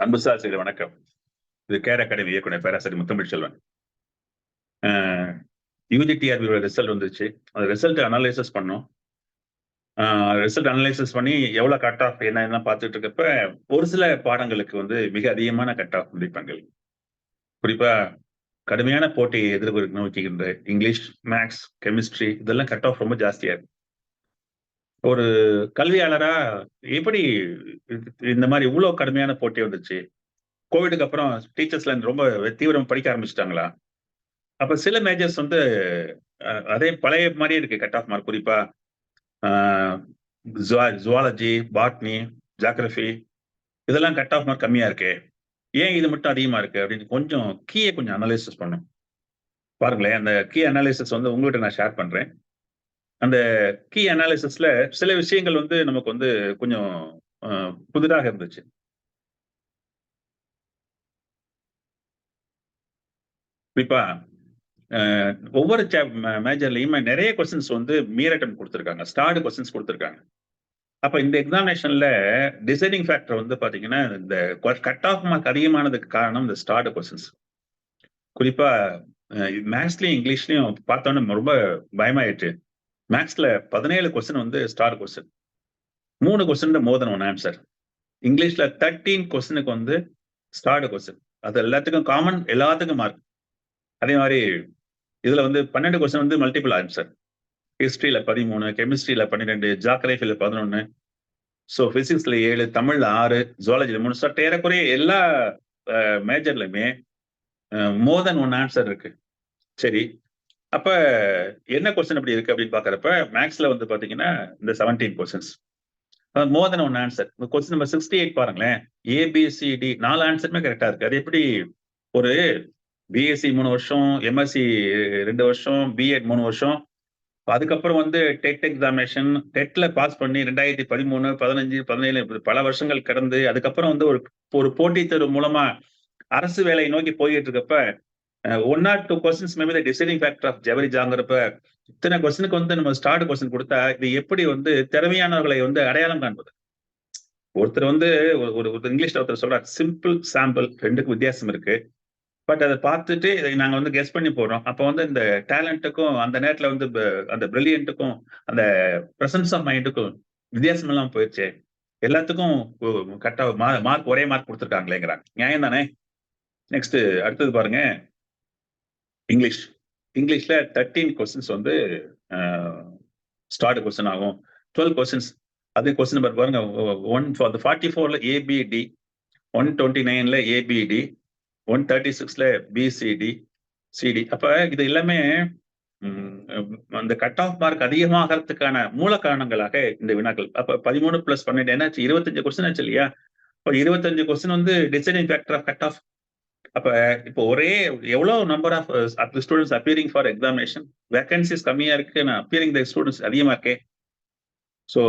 அன்புசார் செய்த வணக்கம். இது கேர் அகாடமி இயக்குனர் பேராசிரியர் முத்தமிழ் செல்வன். யூஜிடிஆர்பியோட ரிசல்ட் வந்துச்சு அந்த ரிசல்ட் அனலைசஸ் பண்ணோம். ரிசல்ட் அனலைசஸ் பண்ணி எவ்வளோ கட் ஆஃப் என்ன என்ன பார்த்துட்டு இருக்கப்ப ஒரு சில பாடங்களுக்கு வந்து மிக அதிகமான கட் ஆஃப் மதிப்பெண்கள் குறிப்பா கடுமையான போட்டியை எதிர்கொள்ள நோக்கிக்கின்ற இங்கிலீஷ் மேக்ஸ் கெமிஸ்ட்ரி இதெல்லாம் கட் ஆஃப் ரொம்ப ஜாஸ்தியாக இருக்கு. ஒரு கல்வியாளரா எப்படி இந்த மாதிரி இவ்வளவு கடுமையான போட்டி வந்துச்சு? கோவிடுக்கு அப்புறம் டீச்சர்ஸ்ல ரொம்ப தீவிரம் படிக்க ஆரம்பிச்சிட்டாங்களா? அப்ப சில மேஜர்ஸ் வந்து அதே பழைய மாதிரியே இருக்கு கட் ஆஃப் மார்க் குறிப்பா. ஜுவாலஜி பாட்னி ஜாகிரபி இதெல்லாம் கட் ஆஃப் மார்க் கம்மியா இருக்கு. ஏன் இது மட்டும் அதிகமா இருக்கு? அப்படின்னு கொஞ்சம் கீயை கொஞ்சம் அனலைசிஸ் பண்ணும். பாருங்களேன் அந்த கீ அனாலிசிஸ் வந்து உங்கள்கிட்ட நான் ஷேர் பண்றேன். அந்த கீ அனாலிசிஸ்ல சில விஷயங்கள் வந்து நமக்கு வந்து கொஞ்சம் புதிதாக இருந்துச்சு. குறிப்பா ஒவ்வொரு மேஜர்லயுமே நிறைய கொஸ்டின்ஸ் வந்து மீரட்டன் கொடுத்துருக்காங்க. ஸ்டார்டு கொஸ்டின்ஸ் கொடுத்துருக்காங்க. அப்ப இந்த எக்ஸாமினேஷன்ல டிசைடிங் ஃபேக்டர் வந்து பாத்தீங்கன்னா இந்த கட் ஆஃப் மார்க் அதிகமானதுக்கு காரணம் இந்த ஸ்டார்டு கொஸ்டின்ஸ் குறிப்பா மேத்ஸ்லயும் இங்கிலீஷ்லயும் பார்த்தோன்னே ரொம்ப பயமாயிடுச்சு. மேக்ஸ்ல பதினேழு கொஸ்டின் வந்து ஸ்டார் கொஸ்டின் மூணு question more than one answer இங்கிலீஷ்ல தேர்ட்டீன் கொஸ்டினுக்கு வந்து ஸ்டார்டு கொஸ்டின் அது எல்லாத்துக்கும் காமன் எல்லாத்துக்கும் மார்க் அதே மாதிரி இதுல வந்து பன்னெண்டு கொஸ்டின் வந்து மல்டிபிள் ஆன்சர் ஹிஸ்ட்ரியில பதிமூணு கெமிஸ்ட்ரியில பன்னிரெண்டு ஜாக்கிரபியில பதினொன்னு. ஸோ பிசிக்ஸ்ல ஏழு தமிழ்ல ஆறு ஜுவாலஜியில மூணு. ஸோ ஏறக்குறைய எல்லா மேஜர்லையுமே மோர் தென் ஒன் ஆன்சர் இருக்கு. சரி அப்ப என்ன கொஸ்டின் அப்படி இருக்கு அப்படின்னு பாக்குறப்ப மேக்ஸ்ல வந்து பாத்தீங்கன்னா இந்த seventeen questions more than one answer question number sixty eight பாருங்களேன். ஏபிசிடி நாலு ஆன்சருமே கரெக்டா இருக்கு. அது எப்படி ஒரு பிஎஸ்சி மூணு வருஷம் எம்எஸ்சி ரெண்டு வருஷம் பிஎட் மூணு வருஷம். அதுக்கப்புறம் வந்து டெட் எக்ஸாமினேஷன் டெட்ல பாஸ் பண்ணி ரெண்டாயிரத்தி பதிமூணு பதினஞ்சு பதினேழு பல வருஷங்கள் கடந்து அதுக்கப்புறம் வந்து ஒரு ஒரு போட்டித் தேர்வு மூலமா அரசு வேலையை நோக்கி போய்கிட்டு இருக்கப்ப one or two questions maybe deciding factor of ஜெவரி ஜாங்கிறப்ப இத்தனை கொஸ்டினுக்கு வந்து நம்ம ஸ்டார்ட் கொஸ்டின் கொடுத்தா இது எப்படி வந்து திறமையானவர்களை வந்து அடையாளம் காண்பது? ஒருத்தர் வந்து ஒரு ஒரு இங்கிலீஷ்ல ஒருத்தர் சொல்றாரு சிம்பிள் சாம்பிள் ரெண்டுக்கும் வித்தியாசம் இருக்கு. பட் அதை பார்த்துட்டு இதை நாங்கள் வந்து கெஸ் பண்ணி போடுறோம். அப்போ வந்து இந்த டேலண்ட்டுக்கும் அந்த நேரத்தில் வந்து அந்த பிரில்லியண்ட்டுக்கும் அந்த ப்ரெசன்ஸ் ஆஃப் மைண்டுக்கும் வித்தியாசம் எல்லாம் போயிடுச்சு. எல்லாத்துக்கும் கரெக்டாக மார்க் ஒரே மார்க் கொடுத்துருக்காங்களேங்கிறாங்க. நியாயம் தானே? நெக்ஸ்ட் அடுத்தது பாருங்க. இங்கிலீஷ் இங்கிலீஷில் தேர்ட்டீன் கொஸ்டின்ஸ் வந்து ஸ்டார்ட் கொஸ்டின் ஆகும். டுவெல் கொஸ்டின்ஸ் அது கொஸ்டின் நம்பர் பாருங்க ஒன் ஃபார் ஃபார்ட்டி ஃபோரில் A B D one twenty நைனில் A B D one thirty சிக்ஸில் B C D C D அப்போ இது எல்லாமே அந்த கட் ஆஃப் மார்க் அதிகமாகிறதுக்கான மூல காரணங்களாக இந்த வினாக்கள். அப்போ பதிமூணு ப்ளஸ் பன்னெண்டு என்னாச்சு? இருபத்தஞ்சு கொஸ்டின் ஆச்சு இல்லையா? இப்போ இருபத்தஞ்சு கொஸ்டின் வந்து designing factor of cut off அப்ப இப்போ ஒரே எவ்வளவு number of students appearing for examination vacancies கம்மியா இருக்கு நான் அப்பியரிங் த ஸ்டூடெண்ட்ஸ் அதிகமா இருக்கே. ஸோ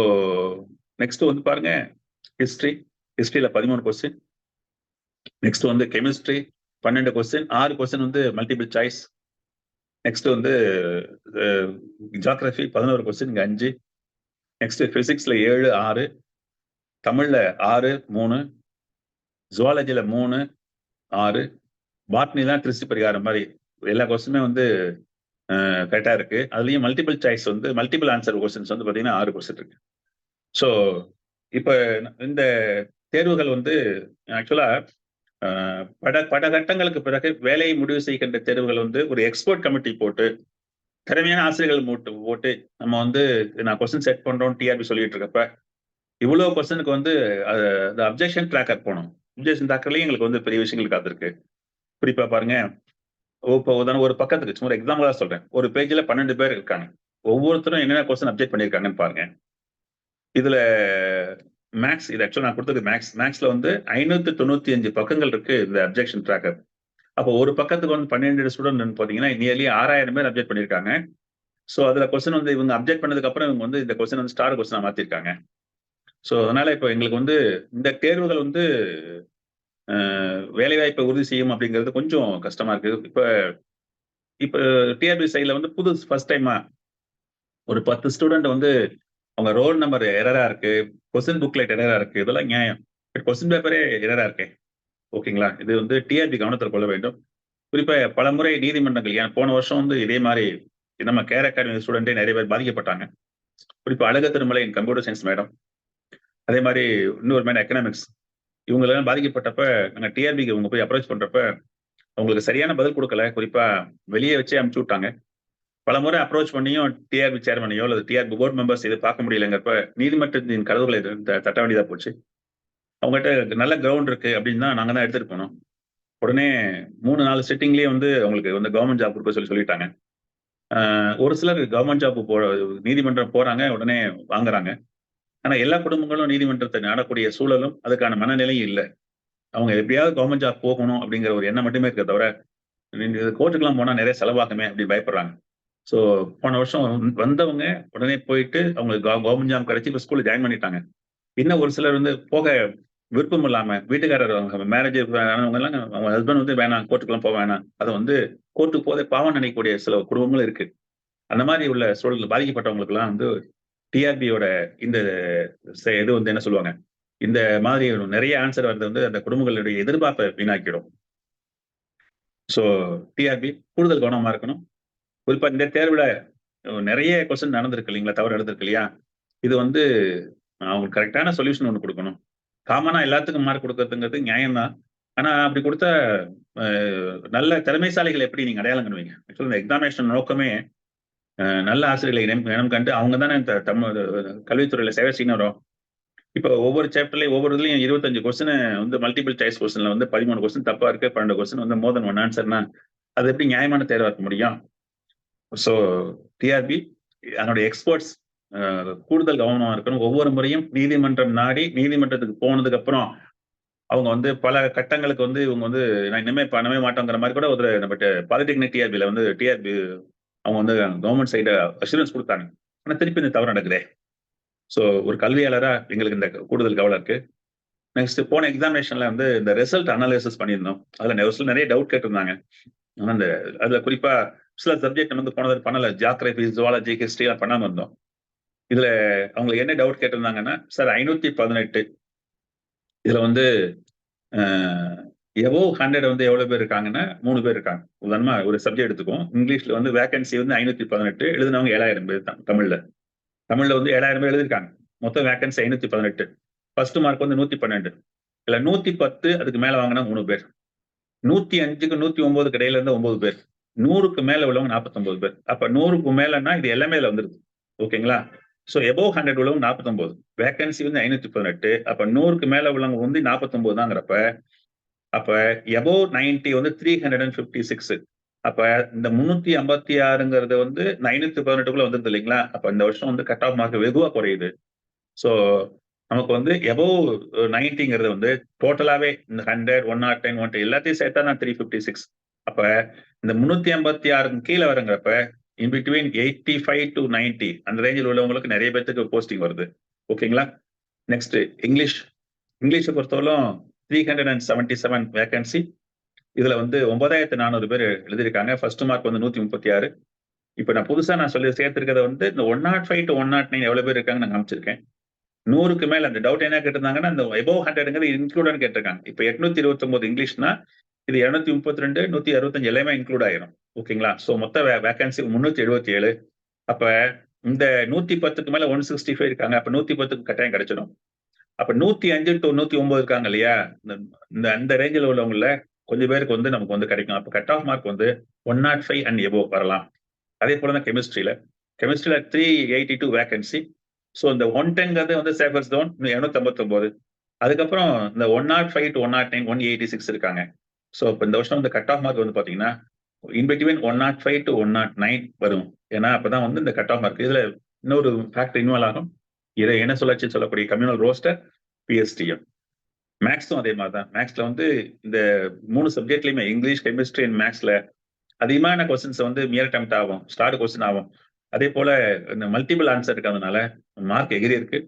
நெக்ஸ்ட் வந்து பாருங்க ஹிஸ்ட்ரி ஹிஸ்ட்ரியில பதிமூணு கொஸ்டின் நெக்ஸ்ட் வந்து கெமிஸ்ட்ரி பன்னெண்டு கொஸ்டின் ஆறு கொஸ்டின் வந்து மல்டிபிள் சாய்ஸ் நெக்ஸ்ட் வந்து uh, ஜாகிரபி பதினோரு கொஸ்டின் இங்க அஞ்சு. நெக்ஸ்ட் ஃபிசிக்ஸில் ஏழு ஆறு. தமிழில் ஆறு மூணு. ஜுவாலஜியில் மூணு. ஆறு. பாட்னி தான் திருச்சி பரிகாரம் மாதிரி. எல்லா கொஸ்டினுமே வந்து கரெக்டாக இருக்கு. அதுலேயும் மல்டிபிள் சாய்ஸ் வந்து மல்டிபிள் ஆன்சர் கொஸ்டின்ஸ் வந்து பார்த்தீங்கன்னா ஆறு கொஸ்டின் இருக்கு. ஸோ இப்போ இந்த தேர்வுகள் வந்து ஆக்சுவலாக பட பட கட்டங்களுக்கு பிறகு வேலையை முடிவு செய்கின்ற தேர்வுகள் வந்து ஒரு எக்ஸ்போர்ட் கமிட்டி போட்டு திறமையான ஆசிரியர்கள் மூட்டு போட்டு நம்ம வந்து நான் கொஸ்டின் செட் பண்ணுறோம் டிஆர்பி சொல்லிட்டு இருக்கப்ப இவ்வளோ கொஸ்டினுக்கு வந்து அப்ஜெக்ஷன் ட்ராக்கர் போனோம் அப்ஜெக்ஷன் ட்ராக்கர்லயும் எங்களுக்கு வந்து பெரிய விஷயங்கள் காத்திருக்கு. குறிப்பா பாருங்க இப்போ உதாரணம் ஒரு பக்கத்துக்கு சும்மா எக்ஸாம்பிளா சொல்றேன். ஒரு பேஜ்ல பன்னெண்டு பேர் இருக்காங்க. ஒவ்வொருத்தரும் என்னென்ன கொஸ்டின் அப்டேட் பண்ணியிருக்காங்கன்னு பாருங்க. இதுல மேக்ஸ் இது ஆக்சுவலா நான் கொடுத்தது மேக்ஸ் மேக்ஸ்ல வந்து ஐநூத்தி தொண்ணூத்தி அஞ்சு பக்கங்கள் இருக்கு இந்த அப்ஜெக்ஷன் ட்ராக்கர் அப்போ ஒரு பக்கத்துக்கு வந்து பன்னெண்டு ஸ்டூடெண்ட் பார்த்தீங்கன்னா நியர்லி ஆறாயிரம் பேர் அப்டேட் பண்ணியிருக்காங்க. ஸோ அதுல கொஸ்டின் வந்து இவங்க அப்டேட் பண்ணதுக்கு அப்புறம் இவங்க வந்து இந்த கொஸ்டின் வந்து ஸ்டார் கொஸ்டினா மாத்திருக்காங்க. ஸோ அதனால இப்போ எங்களுக்கு வந்து இந்த தேர்வுகள் வந்து வேலைவாய்ப்பை உறுதி செய்யும் அப்படிங்கிறது கொஞ்சம் கஷ்டமா இருக்கு இப்போ இப்போ டிஆர்பி சைடில் வந்து புது ஃபர்ஸ்ட் டைமா ஒரு பத்து ஸ்டூடெண்ட் வந்து அவங்க ரோல் நம்பர் எரரா இருக்கு கொஸ்டின் புக்லெட் எரரா இருக்கு இதெல்லாம் நியாயம். கொஸ்டின் பேப்பரே எரரா இருக்கே. ஓகேங்களா? இது வந்து டிஆர்பி கவனத்தில் கொள்ள வேண்டும். குறிப்பாக பல முறை நீதிமன்றங்கள் ஏன் போன வருஷம் வந்து இதே மாதிரி நம்ம கேர் அகாடமி ஸ்டூடெண்ட்டே நிறைய பேர் பாதிக்கப்பட்டாங்க. குறிப்பாக அழக திருமலை கம்ப்யூட்டர் சயின்ஸ் மேடம் அதே மாதிரி இன்னொரு மாதிரி எக்கனாமிக்ஸ் இவங்களெல்லாம் பாதிக்கப்பட்டப்ப நாங்கள் டிஆர்பிக்கு இவங்க போய் அப்ரோச் பண்ணுறப்ப அவங்களுக்கு சரியான பதில் கொடுக்கல. குறிப்பாக வெளியே வச்சே அமுச்சு விட்டாங்க. பல முறை அப்ரோச் பண்ணியும் டிஆர்பி சேர்மனையோ அல்லது டிஆர்பி போர்டு மெம்பர்ஸ் இதை பார்க்க முடியலங்கிறப்ப நீதிமன்றத்தின் கதவுகளை த- தட்ட வேண்டியதாக போச்சு. அவங்ககிட்ட நல்ல கிரவுண்ட் இருக்கு அப்படின்னு தான் நாங்கள் தான் எடுத்துட்டு போனோம். உடனே மூணு நாலு சிட்டிங்லேயே வந்து அவங்களுக்கு வந்து கவர்மெண்ட் ஜாப் கொடுக்க சொல்லி சொல்லிட்டாங்க. ஒரு சிலர் கவர்மெண்ட் ஜாப் போ நீதிமன்றம் போகிறாங்க உடனே வாங்குறாங்க. ஆனா எல்லா குடும்பங்களும் நீதிமன்றத்தை நாடக்கூடிய சூழலும் அதுக்கான மனநிலையும் இல்லை. அவங்க எப்படியாவது கவர்மெண்ட் ஜாப் போகணும் அப்படிங்கிற ஒரு எண்ணம் மட்டுமே இருக்க தவிர கோர்ட்டுக்கெல்லாம் போனா நிறைய செலவாகுமே அப்படி பயப்படுறாங்க. ஸோ போன வருஷம் வந்தவங்க உடனே போயிட்டு அவங்களுக்கு கவர்மெண்ட் ஜாப் கிடைச்சி இப்போ ஸ்கூலில் ஜாயின் பண்ணிட்டாங்க. இன்னும் ஒரு சிலர் வந்து போக விருப்பம் இல்லாம வீட்டுக்காரர் அவங்க மேரேஜ் ஆனவங்கலாம் அவங்க ஹஸ்பண்ட் வந்து வேணாம் கோர்ட்டுக்கெல்லாம் போக வேணாம். அதை வந்து கோர்ட்டுக்கு போதே பாவம் நினைக்கக்கூடிய சில குடும்பங்களும் இருக்கு. அந்த மாதிரி உள்ள சூழல் பாதிக்கப்பட்டவங்களுக்கு எல்லாம் வந்து டிஆர்பியோட இந்த செ- இது வந்து என்ன சொல்லுவாங்க? இந்த மாதிரி நிறைய ஆன்சர் வந்து வந்து அந்த குடும்பங்களுடைய எதிர்பார்ப்பை வீணாக்கிடும். ஸோ டிஆர்பி கூடுதல் கவனமா இருக்கணும். குறிப்பா இந்த தேர்வுல நிறைய கொஸ்டின் நடந்திருக்கு இல்லைங்களா? தவறு நடந்திருக்கு இல்லையா? இது வந்து அவங்களுக்கு கரெக்டான சொல்யூஷன் ஒன்று கொடுக்கணும். காமனா எல்லாத்துக்கும் மார்க் கொடுக்கறதுங்கிறது நியாயம்தான். ஆனா அப்படி கொடுத்த நல்ல திறமைசாலிகள் எப்படி நீங்க அடையாளம் பண்ணுவீங்க ஆக்சுவலி இந்த எக்ஸாமினேஷன் நோக்கமே நல்ல ஆசிரியர்களை இனம் இனம் கண்டு அவங்க தானே இந்த தமிழ் கல்வித்துறையில சேவை செய்யணும். இப்போ ஒவ்வொரு சாப்டர்லயும் ஒவ்வொரு இதுலயும் இருபத்தஞ்சு கொஸ்டின் வந்து மல்டிபிள் சாய்ஸ் கொஸ்டின்ல வந்து பதிமூணு கொஸ்டின் தப்பா இருக்கு பன்னெண்டு கொஸ்டின் வந்து மோர் தென் ஒன் ஆன்சர்னா அது எப்படி நியாயமான தேர்வா இருக்க முடியும்? ஸோ டிஆர்பி அதனுடைய எக்ஸ்பர்ட்ஸ் கூடுதல் கவனமா இருக்கணும். ஒவ்வொரு முறையும் நீதிமன்றம் நாடி நீதிமன்றத்துக்கு போனதுக்கு அப்புறம் அவங்க வந்து பல கட்டங்களுக்கு வந்து இவங்க வந்து நான் இனிமே பண்ணவே மாட்டோங்கிற மாதிரி கூட ஒரு நம்ம பாலிடெக்னிக் டிஆர்பியில் வந்து டிஆர்பி அவங்க வந்து கவர்மெண்ட் சைடு அஷூரன்ஸ் கொடுத்தாங்க. ஆனால் திருப்பி இந்த தவறு நடக்குதே. ஸோ ஒரு கல்வியாளராக எங்களுக்கு இந்த கூடுதல் கவலை இருக்கு. நெக்ஸ்ட் போன எக்ஸாமினேஷன்ல வந்து இந்த ரிசல்ட் அனாலிசிஸ் பண்ணியிருந்தோம். அதில் ஒரு சில நிறைய டவுட் கேட்டிருந்தாங்க. ஆனால் அந்த அதில் குறிப்பாக சில சப்ஜெக்ட் வந்து போனது பண்ணல. ஜாக்ரஃபி ஜுவாலஜி ஹிஸ்டரி எல்லாம் பண்ணாம இருந்தோம். இதில் அவங்களுக்கு என்ன டவுட் கேட்டிருந்தாங்கன்னா சார் ஐநூற்றி பதினெட்டு. இதில் வந்து எவோ ஹண்ட்ரட் வந்து எவ்வளவு பேர் இருக்காங்கன்னா மூணு பேர் இருக்காங்க. உதாரணமா ஒரு சப்ஜெக்ட் எடுத்துக்கும் இங்கிலீஷ்ல வந்து வேகன்சி வந்து ஐநூத்தி பதினெட்டு எழுதினவங்க ஏழாயிரம் பேர் தான் தமிழ்ல. தமிழ்ல வந்து ஏழாயிரம் பேர் எழுதிருக்காங்க மொத்தம் வேகன்சி ஐநூத்தி பதினெட்டு. ஃபர்ஸ்ட் மார்க் வந்து நூத்தி பன்னெண்டு. இல்ல நூத்தி பத்து அதுக்கு மேல வாங்கினா மூணு பேர். நூத்தி அஞ்சுக்கு நூத்தி ஒன்பதுக்கு இடையில இருந்து ஒன்பது பேர். நூறுக்கு மேல உள்ளவங்க நாற்பத்தொன்பது பேர். அப்ப நூறுக்கு மேலன்னா இது எல்லாமே வந்துருது. ஓகேங்களா? ஸோ எபோவ் ஹண்ட்ரட் உள்ளவங்க நாற்பத்தொன்பது வேகன்சி வந்து ஐநூத்தி பதினெட்டு. அப்ப நூறுக்கு மேல உள்ளவங்க வந்து நாற்பத்தொன்பது தாங்கிறப்ப அப்ப எபோவ் நைன்டி வந்து three hundred and fifty six அப்ப இந்த முன்னூத்தி ஐம்பத்தி ஆறுங்கிறது வந்து ஐநூத்தி பதினெட்டுக்குள்ள வந்துருது இல்லைங்களா? அப்ப இந்த வருஷம் வந்து கட் ஆஃப் மார்க் வெகுவா குறையுது. ஸோ நமக்கு வந்து எபோவ் நைன்டிங்கிறது வந்து டோட்டலாவே இந்த hundred one nought ten one எல்லாத்தையும் சேர்த்தா நான் த்ரீ ஃபிஃப்டி சிக்ஸ் அப்ப இந்த முன்னூத்தி ஐம்பத்தி ஆறுக்கு கீழே வருங்கிறப்ப in between eighty five to ninety அந்த ரேஞ்சில் உள்ளவங்களுக்கு நிறைய பேர்த்துக்கு போஸ்டிங் வருது. ஓகேங்களா நெக்ஸ்ட் இங்கிலீஷ் இங்கிலீஷை பொறுத்தவரைக்கும் three hundred and seventy seven vacancy இதுல வந்து ஒன்பதாயிரத்து நானூறு பேர் எழுதியிருக்காங்க. ஃபர்ஸ்ட் மார்க் வந்து நூத்தி முப்பத்தி ஆறு. இப்போ நான் புதுசா நான் சொல்லி சேர்த்திருக்கிறத வந்து இந்த one nought five to one nought nine எவ்வளவு பேர் இருக்காங்க நான் காமிச்சிருக்கேன். நூறுக்கு மேல அந்த டவுட் என்ன கேட்டிருந்தாங்கன்னா இந்த எபோவ் ஹண்ட்ரட்ங்கிறது இன்க்ளூடன் கேட்டிருக்காங்க. இப்போ எட்நூத்தி இருபத்தி ஒன்பது இங்கிலீஷ்னா இது இருநூத்தி முப்பத்தி ரெண்டு நூத்தி அறுபத்தஞ்சு எல்லாமே இன்க்ளூட் ஆயிரும். ஓகேங்களா ஸோ மொத்த வேகன்சி முன்னூத்தி எழுபத்தி ஏழு. அப்ப இந்த நூத்தி பத்துக்கு மேல ஒன் சிக்ஸ்டி ஃபைவ் இருக்காங்க. அப்ப நூத்தி பத்துக்கு கட்டாயம் கிடைச்சிடும். அப்ப நூத்தி அஞ்சு டு நூத்தி ஒன்பது இருக்காங்க இல்லையா? இந்த அந்த ரேஞ்சில் உள்ளவங்கள கொஞ்சம் பேருக்கு வந்து நமக்கு வந்து கிடைக்கும். அப்ப கட் ஆஃப் மார்க் வந்து one nought five and above வரலாம். அதே போல தான் கெமிஸ்ட்ரியில கெமிஸ்ட்ரியில three eighty two vacancy so இந்த ஒன் டென்ங்கிறது வந்து சேஃபர் ஜோன் இரநூத்தம்பத்தொம்போது. அதுக்கப்புறம் இந்த one nought five to one nought nine one eighty six இருக்காங்க. ஸோ இப்போ இந்த வருஷம் இந்த கட் ஆஃப் மார்க் வந்து பார்த்தீங்கன்னா in between one nought five to one nought nine வரும். ஏன்னா அப்பதான் வந்து இந்த கட் ஆஃப் மார்க் இதில் இன்னொரு ஃபேக்டர் இன்வால்வ் ஆகும். இதை என்ன சொல்லச்சு சொல்லக்கூடிய கம்யூனல் ரோஸ்டர் பிஎஸ்டிஎம் மேக்ஸும் அதே மாதிரி தான் மேக்ஸ்ல வந்து இந்த மூணு சப்ஜெக்ட்லயுமே இங்கிலீஷ் கெமிஸ்ட்ரி அண்ட் மேக்ஸ்ல அதிகமான கொஸ்டின்ஸ் வந்து மியர் அட்டம்ப்ட் ஆகும். ஸ்டார்ட் கொஸ்டின் ஆகும். அதே போல இந்த மல்டிபிள் ஆன்சர் இருக்கிறதுனால மார்க் எகிரி இருக்கு.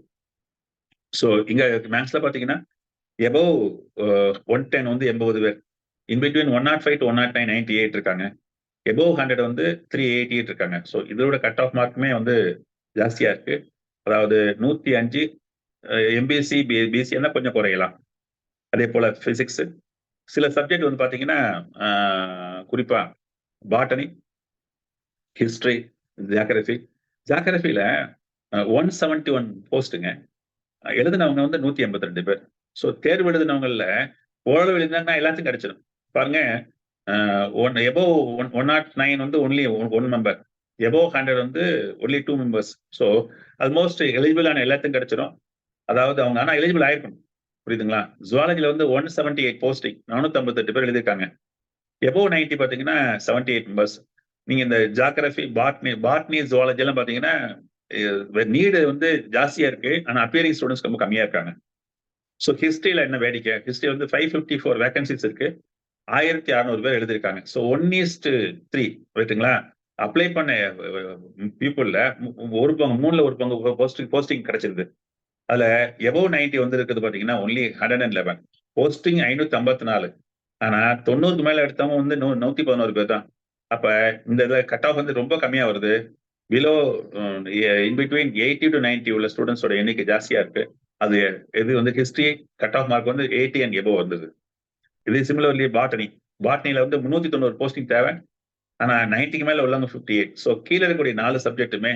ஸோ இங்க மேக்ஸ்ல பாத்தீங்கன்னா எபோவ் ஒன் uh, டென் வந்து எண்பது பேர். In between one nought five to one nought nine ninety eight இருக்காங்க. எபோவ் ஹண்ட்ரட் வந்து த்ரீ எயிட்டி எயிட் இருக்காங்க. ஸோ இதோட கட் ஆஃப் மார்க்குமே வந்து ஜாஸ்தியா இருக்கு. அதாவது நூத்தி அஞ்சு எம்பிசி பி பிசிஎன்னா கொஞ்சம் குறையலாம். அதே போல பிசிக்ஸ் சில சப்ஜெக்ட் வந்து பார்த்தீங்கன்னா குறிப்பாக குறிப்பா பாட்டனி ஹிஸ்டரி ஜியாகிரஃபி ஜியாகிரபில ஒன் செவன்டி ஒன் போஸ்ட்டுங்க எழுதினவங்க வந்து நூத்தி எண்பத்தி ரெண்டு பேர். ஸோ தேர்வு எழுதினவங்கல்ல ஓரளவு எழுதினாங்கன்னா எல்லாத்தையும் கிடைச்சிடும் பாருங்க one above one one nought nine வந்து only one member above hundred வந்து only two members so almost எலிஜிபிளான எல்லாத்தையும் கிடைச்சிடும் அதாவது அவங்க ஆனால் எலிஜிபிள் ஆயிருக்கணும். புரியுதுங்களா? ஜுவாலஜியில் வந்து ஒன் செவன்டி எயிட் போஸ்டிங் நானூற்றம்பத்தெட்டு பேர் எழுதியிருக்காங்க. எபோ நைன்டி பார்த்தீங்கன்னா செவன்டி எயிட் மெம்பர்ஸ் நீங்கள் இந்த ஜாகிரபி பாட்னி பாட்னி ஜுவாலஜி எல்லாம் நீடு வந்து ஜாஸ்தியாக இருக்கு. ஆனால் அப்பியரிங் ஸ்டூடெண்ட்ஸ் ரொம்ப கம்மியாக இருக்காங்க. ஸோ ஹிஸ்ட்ரியில் என்ன வேடிக்கை? ஹிஸ்ட்ரி வந்து ஃபைவ் ஃபிஃப்டி ஃபோர் வேகன்சிஸ் இருக்கு. ஆயிரத்தி அறநூறு பேர் எழுதியிருக்காங்க. So one is to three ரைட்டுங்களா அப்ளை பண்ண பீப்புள்ல ஒரு பங்கு மூணுல ஒரு பங்கு போஸ்டிங் போஸ்டிங் கிடைச்சிருது. அதுல எபோவ் நைன்டி வந்து இருக்குது பாத்தீங்கன்னா only hundred and eleven posting ஐநூத்தி ஐம்பத்தி நாலு ஆனா தொண்ணூறுக்கு மேல எடுத்தவங்க வந்து நூ நூத்தி பதினோரு பேர் தான். அப்ப இந்த இதுல கட் ஆஃப் வந்து ரொம்ப கம்மியா வருது. Below in between eighty to ninety உள்ள ஸ்டூடெண்ட்ஸோட எண்ணிக்கை ஜாஸ்தியா இருக்கு. அது இது வந்து ஹிஸ்டரி கட் ஆஃப் மார்க் வந்து எயிட்டி அண்ட் எபோ வந்தது. இது சிமிலர்லி பாட்டனி பாட்டனில வந்து முன்னூத்தி தொண்ணூறு போஸ்டிங் தேவை. ஆனா நைன்டிக்கு மேல உள்ளவங்க ஃபிஃப்டி எயிட் ஸோ கீழே இருக்கக்கூடிய நாலு சப்ஜெக்ட்டுமே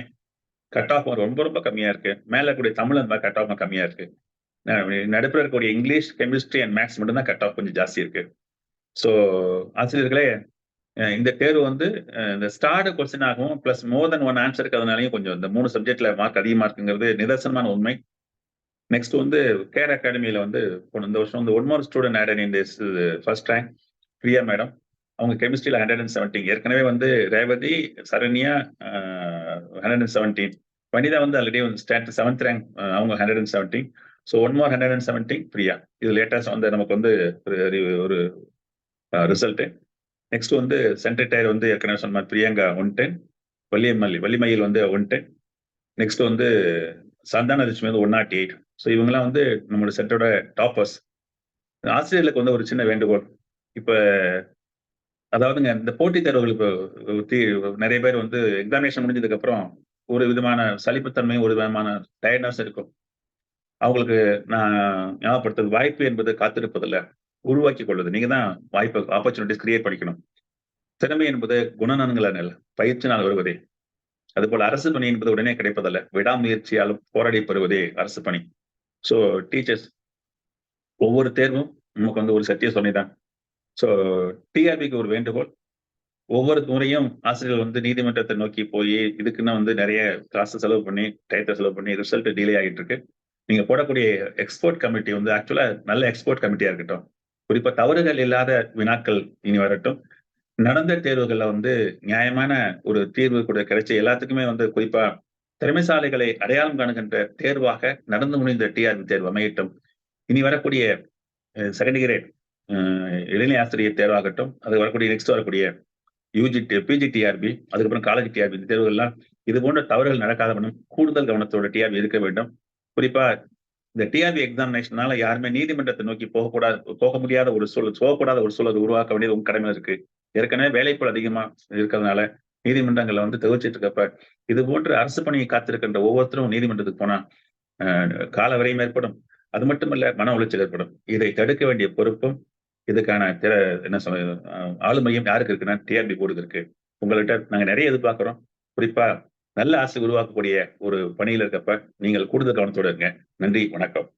கட் ஆஃப் ரொம்ப ரொம்ப கம்மியா இருக்கு. மேல இருக்கக்கூடிய தமிழ் அந்த மாதிரி கட் ஆஃப் கம்மியா இருக்கு. நடுப்புற இருக்கக்கூடிய இங்கிலீஷ் கெமிஸ்ட்ரி அண்ட் மேக்ஸ் மட்டும் தான் கட் ஆஃப் கொஞ்சம் ஜாஸ்தி இருக்கு. ஸோ ஆசிரியர்களே இந்த தேர்வு வந்து இந்த ஸ்டார்ட் கொஸ்டின் ஆகும் plus more than one answer இருக்கிறதுனாலையும் கொஞ்சம் இந்த மூணு சப்ஜெக்ட்ல மார்க் அதிகமாக இருக்குங்கிறது நிதர்சனமான உண்மை. நெக்ஸ்ட் வந்து கேர் அகாடமியில வந்து இந்த வருஷம் வந்து one more student add in this first rank Priya madam. அவங்க கெமிஸ்ட்ரியில் ஹண்ட்ரட் அண்ட் செவன்டீன் ஏற்கனவே வந்து Revathi Saranya hundred and seventeen Vanitha வந்து ஆல்ரெடி வந்து ஸ்டாட் செவன்த் ரேங்க் அவங்க hundred and seventeen so one more hundred and seventeen Priya. இது latest வந்து நமக்கு வந்து ஒரு ரிசல்ட்டு நெக்ஸ்ட் வந்து சென்ட்ரல் டயர் வந்து ஏற்கனவே சொன்ன பிரியங்கா ஒன் டென் வள்ளியம்மல்லி வள்ளிமயில் வந்து ஒன் டென் நெக்ஸ்ட் வந்து சந்தான லட்சுமி வந்து ஒன் நாட் எயிட் ஸோ இவங்கெல்லாம் வந்து நம்மளோட சென்டரோட டாப்பர்ஸ் ஆசிரியர்களுக்கு வந்து ஒரு சின்ன வேண்டுகோள். இப்போ அதாவதுங்க இந்த போட்டித் தேர்வுகளுக்கு நிறைய பேர் வந்து எக்ஸாமினேஷன் முடிஞ்சதுக்கு அப்புறம் ஒரு விதமான சலிப்புத்தன்மை ஒரு விதமான டயர்ட்னஸ் இருக்கும். அவங்களுக்கு நான் ஞாபகப்படுத்துறது வாய்ப்பு என்பது காத்திருப்பதில்ல. உருவாக்கி கொள்வது. நீங்க தான் வாய்ப்பு ஆப்பர்ச்சுனிட்டிஸ் கிரியேட் பண்ணிக்கணும். திறமை என்பது குணநலன்கள் அல்ல பயிற்சினால் வருவதே. அதுபோல் அரசு பணி என்பது உடனே கிடைப்பதல்ல. விடாமுயற்சியாலும் போராடி பெறுவதே அரசு பணி. ஸோ டீச்சர்ஸ் ஒவ்வொரு தேர்வும் நமக்கு வந்து ஒரு சத்திய சொன்னிதான் ஸோ டிஆர்பிக்கு ஒரு வேண்டுகோள். ஒவ்வொரு முறையும் ஆசிரியர்கள் வந்து நீதிமன்றத்தை நோக்கி போய் இதுக்குன்னு வந்து நிறைய காசு செலவு பண்ணி டயத்தை செலவு பண்ணி ரிசல்ட் டிலே ஆகிட்டு இருக்கு. நீங்க போடக்கூடிய எக்ஸ்போர்ட் கமிட்டி வந்து ஆக்சுவலா நல்ல எக்ஸ்போர்ட் கமிட்டியா இருக்கட்டும். குறிப்பா தவறுகள் இல்லாத வினாக்கள் இனி வரட்டும். நடந்த தேர்வுகள்ல வந்து நியாயமான ஒரு தீர்வு கூட கிடைச்ச எல்லாத்துக்குமே வந்து குறிப்பா திறமைசாலைகளை அடையாளம் காணுகின்ற தேர்வாக நடந்து முடிந்த டிஆர்பி தேர்வு அமையட்டும். இனி வரக்கூடிய செகண்ட் கிரேட் இளநிலை ஆசிரியர் தேர்வாகட்டும் அது வரக்கூடிய நெக்ஸ்ட் வரக்கூடிய யூஜி பிஜி டிஆர்பி அதுக்கப்புறம் காலேஜ் டிஆர்பி இந்த தேர்வுகள்லாம் இது போன்ற தவறுகள் நடக்காத வண்ணம் கூடுதல் கவனத்தோட டிஆர்பி இருக்க வேண்டும். குறிப்பா இந்த டிஆர்பி எக்ஸாமினேஷனால யாருமே நீதிமன்றத்தை நோக்கி போகக்கூடாது போக முடியாத ஒரு சூழல் போகக்கூடாத ஒரு சூழல் உருவாக்க வேண்டியது உங்க கடமை இருக்கு. ஏற்கனவே வேலைப்போல் அதிகமா இருக்கிறதுனால நீதிமன்றங்களை வந்து தவிர்ச்சிட்டு இருக்கப்ப இது போன்று அரசு பணியை காத்திருக்கின்ற ஒவ்வொருத்தரும் நீதிமன்றத்துக்கு போனா கால வரையும் ஏற்படும். அது மட்டுமல்ல மன உளைச்சல் ஏற்படும். இதை தடுக்க வேண்டிய பொறுப்பும் இதுக்கான திற என்ன சொல்ல ஆளுமையும் யாருக்கு இருக்குன்னா டிஆர்பி போர்டுக்கு இருக்கு. உங்கள்கிட்ட நாங்க நிறைய எதிர்பார்க்கிறோம். குறிப்பா நல்ல ஆசை உருவாக்கக்கூடிய ஒரு பணியில் இருக்கப்ப நீங்கள் கூடுதல் கவனத்தோடு இருங்க. நன்றி வணக்கம்.